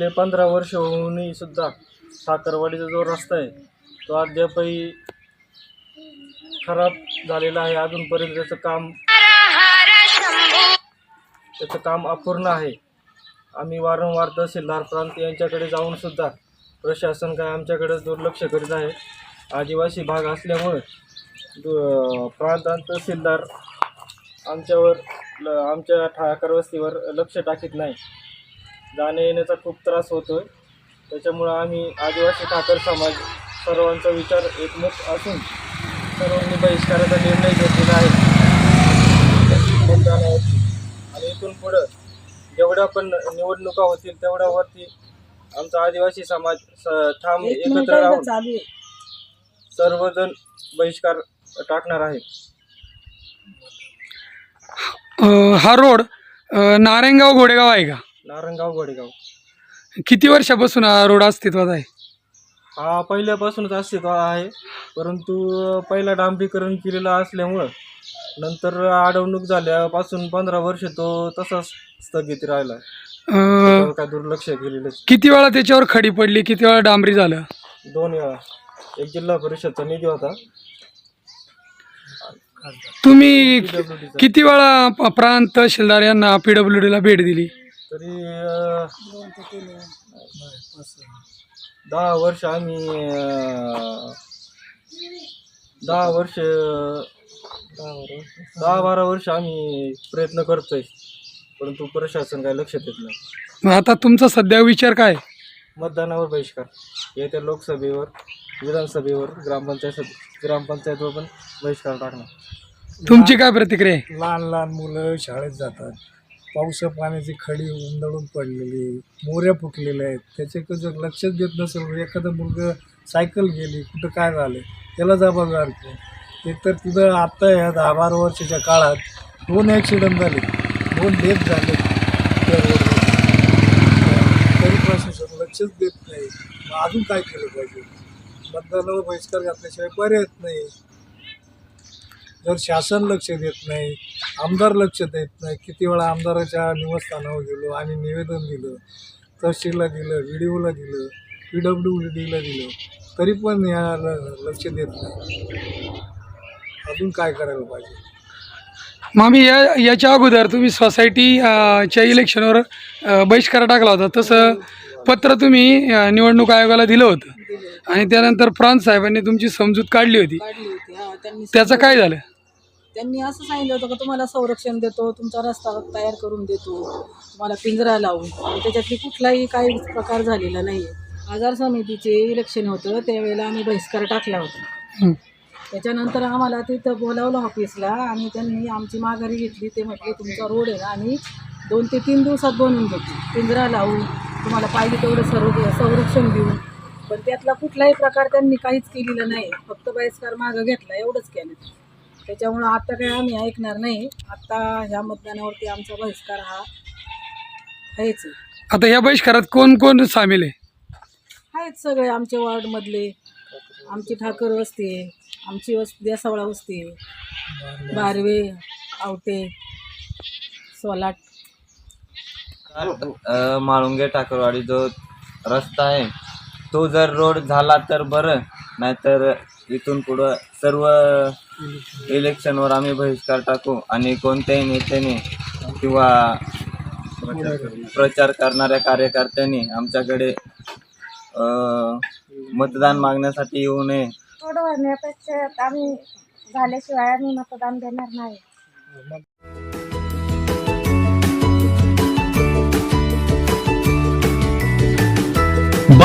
गेले पंधरा वर्ष होऊनही सुद्धा साखरवाडीचा जो रस्ता आहे तो अद्यापही खराब झालेला आहे. अजूनपर्यंत त्याचं काम त्याचं काम अपूर्ण आहे. आम्ही वारंवार तहसीलदार प्रांत यांच्याकडे जाऊन सुद्धा प्रशासन काय आमच्याकडे दुर्लक्ष करीत आहे. आदिवासी भाग असल्यामुळे दु- प्रांत तहसीलदार आमच्यावर ल- आमच्या ठाकरवस्तीवर लक्ष टाकीत नाही. जाण्या येण्याचा खूप त्रास होतो आहे त्याच्यामुळं आम्ही आदिवासी ठाकर समाज सर्वांचा विचार एकमुख असून सर्वांनी बहिष्काराचा निर्णय घेतलेला आहे. मतदानावरती आणि इथून पुढं जेवढ्या पण निवडणुका होतील तेवढ्यावरती आमचा आदिवासी समाज स- ठाम एक एकत्र राहून चालू आहे. सर्वजण बहिष्कार टाकणार आहेत. अ, हा रोड अ, नारायणगाव घोडेगाव आहे का? नारंगाव गोडेगाव. किती वर्षापासून हा रोड अस्तित्वात आहे? हा पहिल्यापासूनच अस्तित्वात आहे. परंतु पहिला डांबरीकरण केलेलं असल्यामुळं नंतर अडवणूक झाल्यापासून पंधरा वर्ष तो तसाच स्थगित राहिला. अ, काय दुर्लक्ष केलेलं किती वेळा त्याच्यावर खडी पडली किती वेळा डांबरी झालं? दोन वेळा. एक जिल्हा परिषदचा निधी होता. तुम्ही PWD चा. किती वेळा प- प्रांत तहसीलदार यांना पीडब्ल्यू ला भेट दिली? तरी अं, दहा वर्ष आम्ही अं, दहा वर्ष दहा बारा वर्ष आम्ही प्रयत्न करतोय. परंतु प्रशासन काय लक्ष देत नाही. मग आता तुमचा सध्या विचार काय? मतदानावर बहिष्कार. येत्या लोकसभेवर विधानसभेवर ग्रामपंचायत ग्रामपंचायतवर पण बहिष्कार टाकणार. तुमची काय प्रतिक्रिया आहे? लहान लहान मुलं शाळेत जातात. पावसा पाण्याची खडी उंदळून पडलेली मोऱ्या फुटलेल्या आहेत. त्याच्याकडे जर लक्षच देत नसेल एखादं मुलगं सायकल गेली कुठं काय झालं? त्याला जबाबदार कोण? एकतर तिथं आत्ता ह्या दहा बारा वर्षाच्या काळात दोन ॲक्सिडंट झाले दोन डेथ झाले. तरी प्रशासन लक्षच देत नाही. अजून काय केलं पाहिजे? मतदानावर बहिष्कार घातल्याशिवाय पर्यायच नाही. जर शासन लक्ष देत नाही आमदार लक्ष देत नाही किती वेळा आमदाराच्या निवासस्थानावर गेलो आणि निवेदन दिलं तहसीलला दिलं व्ही डी ओला दिलं पी डब्ल्यू डीला दिलं तरी पण या लक्ष देत नाही. अजून काय करायला पाहिजे? मग आम्ही या याच्या अगोदर तुम्ही सोसायटीच्या इलेक्शनवर बहिष्कार टाकला होता. तसं पत्र तुम्ही निवडणूक आयोगाला दिलं होतं. आणि त्यानंतर प्रांत साहेबांनी तुमची समजूत काढली होती. काढली होती. हा त्यांनी त्याचं काय झालं? त्यांनी असं सांगितलं होतं का तुम्हाला संरक्षण देतो तुमचा रस्ता तयार करून देतो तुम्हाला पिंजरा लावून. आणि त्याच्यातली कुठलाही काही प्रकार झालेला नाही. आजार समितीचे इलेक्शन होतं त्यावेळेला आम्ही बहिष्कार टाकला होता. हं. त्याच्यानंतर आम्हाला तिथं बोलावलं ऑफिसला आणि त्यांनी आमची माघारी घेतली. ते म्हटले तुमचा रोड आहे आणि दोन ते तीन दिवसात बनवून देतो. पिंजरा लावून तुम्हाला पाहिजे तेवढं सर्व संरक्षण देऊ पण त्यातला कुठलाही प्रकार त्यांनी काहीच केलेलं नाही. फक्त बहिष्कार मागं घेतला एवढंच केलं. त्याच्यामुळं आता काही आम्ही ऐकणार नाही. आता ह्या मतदानावरती आमचा बहिष्कार हा आहेच. आहे. आता या बहिष्कारात कोण कोण सामील आहे? आहेत सगळे आमचे वार्डमधले. आमची ठाकर वस्ती आहे. आमची वस्ती देसावळा वस्ती आहे. बारवे आवटे सोलाट. अ, माळुंगे ठाकरवाडी जो रस्ता आहे तो जर रोड झाला तर बरं नाहीतर इथून पुढं सर्व इलेक्शनवर आम्ही बहिष्कार टाकू आणि कोणत्याही नेत्याने किंवा प्रचार करणाऱ्या कार्यकर्त्यांनी आमच्याकडे मतदान मागण्यासाठी येऊ नये. थोडं आम्ही झाल्याशिवाय आम्ही मतदान देणार नाही.